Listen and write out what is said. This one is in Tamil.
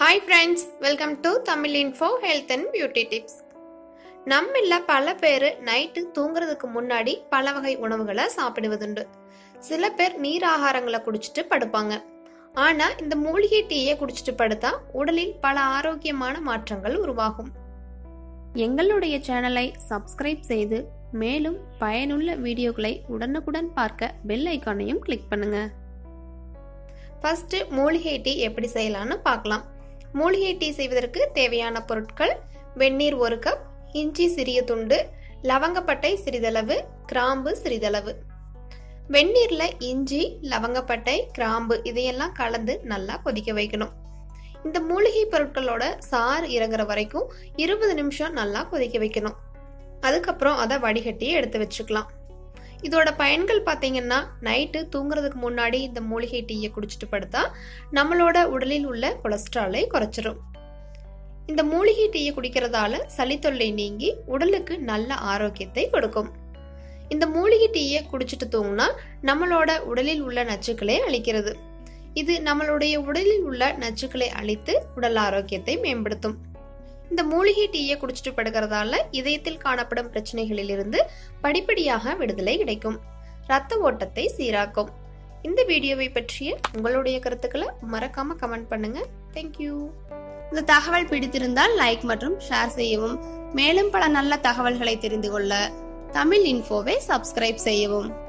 Hi friends welcome to Tamil info health and beauty tips நம்மள பல பேர் நைட்டு தூங்குறதுக்கு முன்னாடி பல வகை உணவுகளை சாப்பிடுவதுண்டு. சில பேர் நீர் ஆகாரங்களை குடிச்சிட்டு படுப்பாங்க. ஆனா இந்த மூலிகை டீயை குடிச்சிட்டு படுத்தா உடலில் பல ஆரோக்கியமான மாற்றங்கள் உருவாகும். எங்களுடைய சேனலை சப்ஸ்கிரைப் செய்து மேலும் பயனுள்ள வீடியோக்களை உடனுக்குடன் பார்க்க பெல் ஐக்கானையும் கிளிக் பண்ணுங்க. ஃபர்ஸ்ட் மூலிகை டீ எப்படி செய்யலாம்னு பார்க்கலாம். மூலிகை டீ செய்வதற்கு தேவையான பொருட்கள் வெந்நீர் ஒரு கப் இஞ்சி சிறிய துண்டு லவங்கப்பட்டை சிறிதளவு கிராம்பு சிறிதளவு. வெந்நீர்ல இஞ்சி லவங்கப்பட்டை கிராம்பு இதையெல்லாம் கலந்து நல்லா கொதிக்க வைக்கணும். இந்த மூலிகை பொருட்களோட சாறு இறங்குற வரைக்கும் இருபது நிமிஷம் நல்லா கொதிக்க வைக்கணும். அதுக்கப்புறம் அதை வடிகட்டி எடுத்து வச்சுக்கலாம். இதோட பயன்கள் பார்த்தீங்கன்னா நைட்டு தூங்குறதுக்கு முன்னாடி இந்த மூலிகை டீயை குடிச்சிட்டு படுத்தா நம்மளோட உடலில் உள்ள கொலஸ்ட்ராலை குறைச்சிரும். இந்த மூலிகை டீயை குடிக்கிறதால சளி தொல்லை நீங்கி உடலுக்கு நல்ல ஆரோக்கியத்தை கொடுக்கும். இந்த மூலிகை டீயை குடிச்சிட்டு தூங்கினா நம்மளோட உடலில் உள்ள நச்சுக்களை அழிக்கிறது. இது நம்மளுடைய உடலில் உள்ள நச்சுக்களை அழித்து உடல் ஆரோக்கியத்தை மேம்படுத்தும். இந்த மூலிகை டீயை குடிச்சிட்டு படுக்கிறதால இதயத்தில் காணப்படும் பிரச்சனைகளிலிருந்து படிப்படியாக விடுதலை கிடைக்கும். ரத்த ஓட்டத்தை சீராக்கும். இந்த வீடியோவை பற்றிய உங்களுடைய கருத்துக்களை மறக்காம கமெண்ட் பண்ணுங்க. தேங்க்யூ இந்த தகவல் பிடித்திருந்தால் லைக் மற்றும் ஷேர் செய்யவும். மேலும் பல நல்ல தகவல்களை தெரிந்து கொள்ள தமிழ் இன்ஃபோவை சப்ஸ்கிரைப் செய்யவும்.